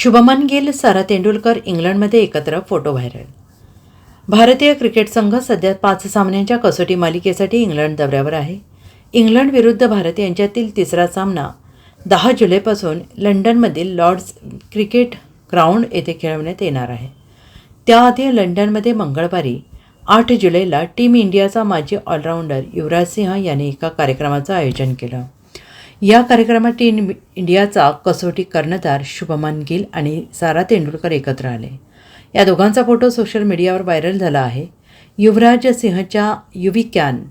शुभमन गिल सारा तेंडुलकर इंग्लंडमध्ये एकत्र photo viral. भारतीय क्रिकेट संघ सध्या पाच सामन्यांच्या कसोटी मालिकेसाठी इंग्लंड दौऱ्यावर आहे. इंग्लंड विरुद्ध भारत यांच्यातील तिसरा सामना दहा जुलैपासून लंडनमधील लॉर्ड्स क्रिकेट ग्राउंड येथे खेळवण्यात येणार आहे. त्याआधी लंडनमध्ये मंगळवारी आठ जुलैला टीम इंडियाचा माजी ऑलराऊंडर युवराज सिंह यांनी एका कार्यक्रमाचं आयोजन केलं. या कार्यक्रमात टीम इंडियाचा कसोटी कर्णधार शुभमन गिल आणि सारा तेंडुलकर एकत्र आले. या दोघांचा फोटो सोशल मीडियावर व्हायरल झाला आहे. युवराज सिंहच्या युवी कॅन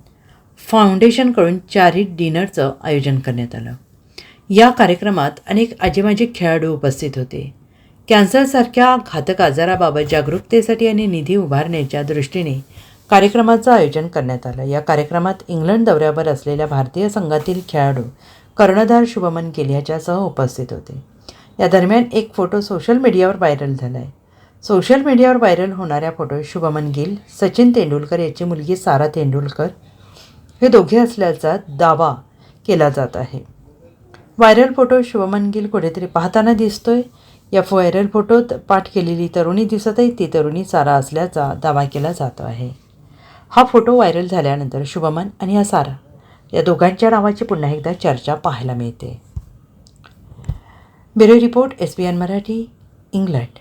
फाउंडेशनकडून चारी डिनरचं आयोजन करण्यात आलं. या कार्यक्रमात अनेक आजीमाजी खेळाडू उपस्थित होते. कॅन्सरसारख्या घातक आजाराबाबत जागरूकतेसाठी आणि निधी उभारण्याच्या दृष्टीने कार्यक्रमाचं आयोजन करण्यात आलं. या कार्यक्रमात इंग्लंड दौऱ्यावर असलेल्या भारतीय संघातील खेळाडू कर्णधार शुभमन गिल याच्यासह उपस्थित होते. या दरम्यान एक फोटो सोशल मीडियावर व्हायरल झाला आहे सोशल मीडियावर व्हायरल होणाऱ्या फोटो शुभमन गिल सचिन तेंडुलकर याची मुलगी सारा तेंडुलकर हे दोघे असल्याचा दावा केला जात आहे. व्हायरल फोटो शुभमन गिल कुठेतरी पाहताना दिसतोय. या व्हायरल फोटोत पाठ केलेली तरुणी दिसत आहे ती तरुणी सारा असल्याचा दावा केला जातो आहे. हा फोटो व्हायरल झाल्यानंतर शुभमन आणि या सारा या दोघांच्या नावाची पुन्हा एकदा चर्चा पाहायला मिळते. Bureau report S B N Marathi England.